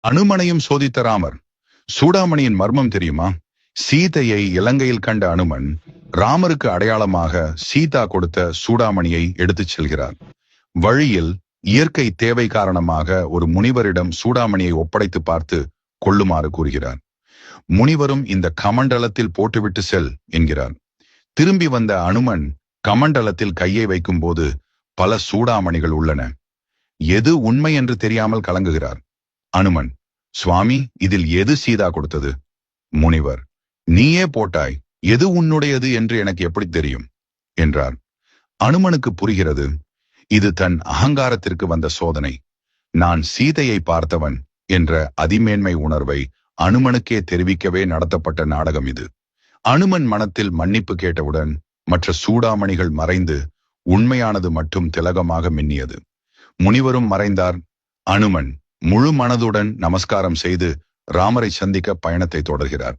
அனுமனையும் சோதித்த ராமர். சூடாமணியின் மர்மம் தெரியுமா? சீதையை இலங்கையில் கண்ட அனுமன் ராமருக்கு அடையாளமாக சீதா கொடுத்த சூடாமணியை எடுத்துச் செல்கிறார். வழியில் இயற்கை தேவை காரணமாக ஒரு முனிவரிடம் சூடாமணியை ஒப்படைத்து பார்த்து கொள்ளுமாறு கூறுகிறார். முனிவரும் இந்த கமண்டலத்தில் போட்டுவிட்டு செல் என்கிறார். திரும்பி வந்த அனுமன் கமண்டலத்தில் கையை வைக்கும்போது பல சூடாமணிகள் உள்ளன. எது உண்மை என்று தெரியாமல் கலங்குகிறார். அனுமன் சுவாமி இதில் எது சீதா கொடுத்தது? முனிவர் நீயே போட்டாய் எது உன்னுடையது என்று எனக்கு எப்படி தெரியும்? என்றார். அனுமனுக்கு புரிகிறது இது தன் அகங்காரத்திற்கு வந்த சோதனை. நான் சீதையை பார்த்தவன் என்ற அதிமேன்மை உணர்வை அனுமனுக்கே தெரிவிக்கவே நடத்தப்பட்ட நாடகம் இது. அனுமன் மனத்தில் மன்னிப்பு கேட்டவுடன் மற்ற சூடாமணிகள் மறைந்து உண்மையானது மட்டும் திலகமாக மின்னியது. முனிவரும் மறைந்தார் அனுமன் முழு மனதுடன் நமஸ்காரம் செய்து ராமரை சந்திக்க பயணத்தை தொடர்கிறார்.